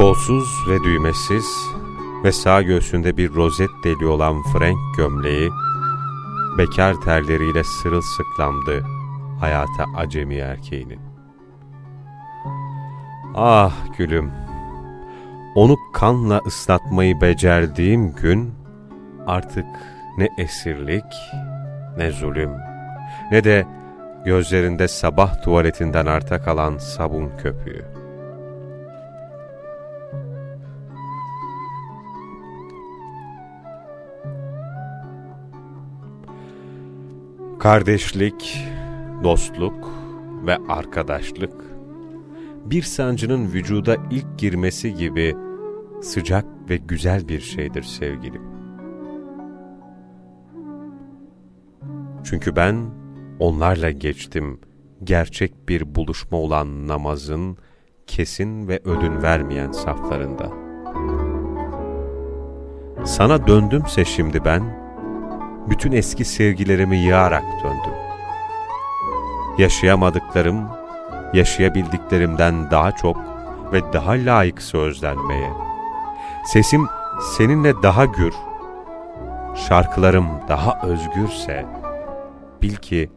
Kolsuz ve düğmesiz ve sağ göğsünde bir rozet deli olan Frank gömleği, bekar terleriyle sırılsıklamdı hayata acemi erkeğinin. Ah gülüm, onu kanla ıslatmayı becerdiğim gün artık ne esirlik ne zulüm ne de gözlerinde sabah tuvaletinden arta kalan sabun köpüğü. Kardeşlik, dostluk ve arkadaşlık bir sancının vücuda ilk girmesi gibi sıcak ve güzel bir şeydir sevgilim. Çünkü ben onlarla geçtim gerçek bir buluşma olan namazın kesin ve ödün vermeyen saflarında. Sana döndümse şimdi ben, bütün eski sevgilerimi yığarak döndüm. Yaşayamadıklarım, yaşayabildiklerimden daha çok ve daha layık sözlenmeye. Sesim seninle daha gür, şarkılarım daha özgürse, bil ki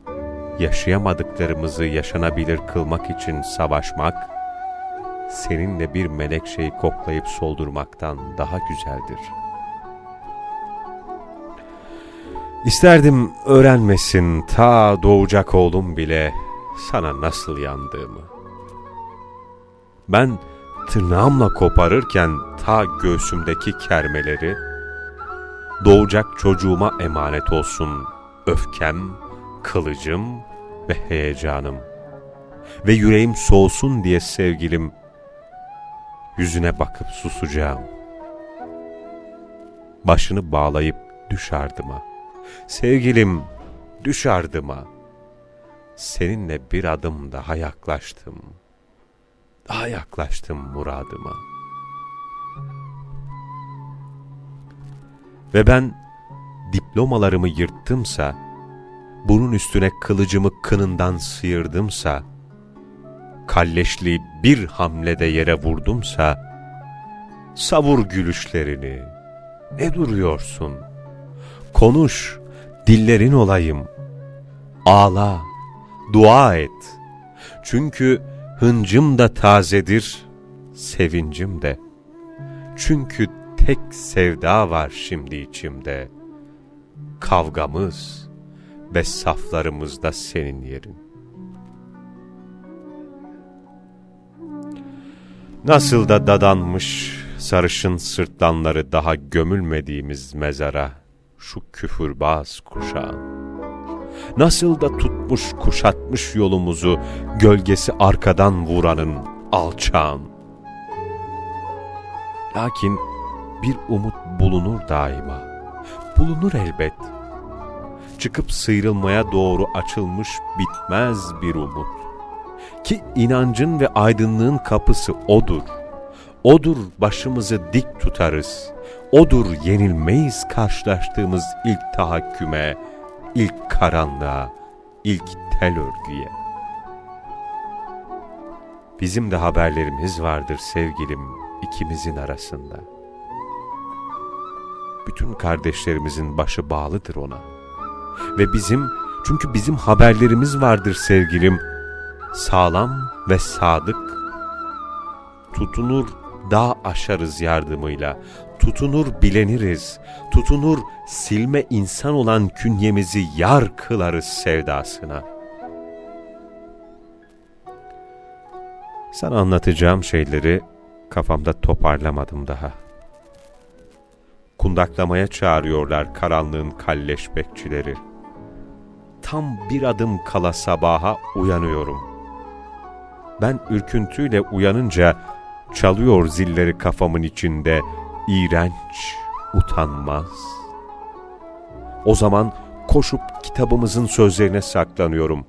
yaşayamadıklarımızı yaşanabilir kılmak için savaşmak, seninle bir menekşeyi koklayıp soldurmaktan daha güzeldir.'' İsterdim öğrenmesin ta doğacak oğlum bile sana nasıl yandığımı. Ben tırnağımla koparırken ta göğsümdeki kermeleri, doğacak çocuğuma emanet olsun öfkem, kılıcım ve heyecanım. Ve yüreğim soğusun diye sevgilim, yüzüne bakıp susacağım. Başını bağlayıp düş ardıma.'' Sevgilim, düş ardıma. Seninle bir adım daha yaklaştım. Daha yaklaştım muradıma. Ve ben diplomalarımı yırttımsa, bunun üstüne kılıcımı kınından sıyırdımsa, kalleşliği bir hamlede yere vurdumsa, savur gülüşlerini, ne duruyorsun? Konuş, dillerin olayım. Ağla, dua et. Çünkü hıncım da tazedir, sevincim de. Çünkü tek sevda var şimdi içimde. Kavgamız ve saflarımızda senin yerin. Nasıl da dadanmış sarışın sırtlanları daha gömülmediğimiz mezara şu küfürbaz kuşağın. Nasıl da tutmuş kuşatmış yolumuzu gölgesi arkadan vuranın alçağın. Lakin bir umut bulunur daima. Bulunur elbet. Çıkıp sıyrılmaya doğru açılmış bitmez bir umut. Ki inancın ve aydınlığın kapısı O'dur. O'dur başımızı dik tutarız. O'dur yenilmeyiz karşılaştığımız ilk tahakküme, ilk karanlığa, ilk tel örgüye. Bizim de haberlerimiz vardır sevgilim ikimizin arasında. Bütün kardeşlerimizin başı bağlıdır ona. Ve bizim, çünkü bizim haberlerimiz vardır sevgilim, sağlam ve sadık. Tutunur dağ aşarız yardımıyla, tutunur bileniriz, tutunur silme insan olan künyemizi yar kılarız sevdasına. Sana anlatacağım şeyleri kafamda toparlamadım daha. Kundaklamaya çağırıyorlar karanlığın kalleş bekçileri. Tam bir adım kala sabaha uyanıyorum. Ben ürküntüyle uyanınca çalıyor zilleri kafamın içinde, iğrenç, utanmaz. O zaman koşup kitabımızın sözlerine saklanıyorum.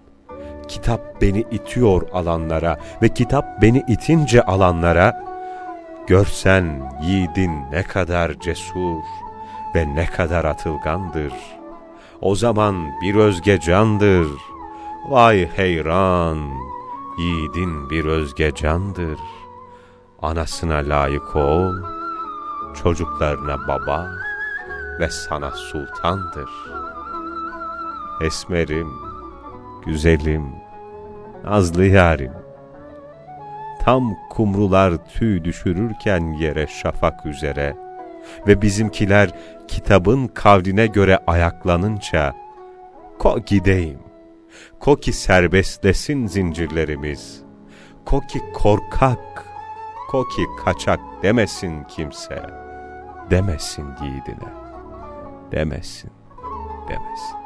Kitap beni itiyor alanlara ve kitap beni itince alanlara, görsen yiğidin ne kadar cesur ve ne kadar atılgandır. O zaman bir özge candır. Vay heyran, yiğidin bir özge candır. Anasına layık ol, çocuklarına baba ve sana sultandır. Esmerim, güzelim, nazlı yarim. Tam kumrular tüy düşürürken yere şafak üzere ve bizimkiler kitabın kavline göre ayaklanınca ko gideyim, ko ki serbestlesin zincirlerimiz, ko ki korkak, ko ki kaçak demesin kimse, demesin yiğidine, demesin, demesin.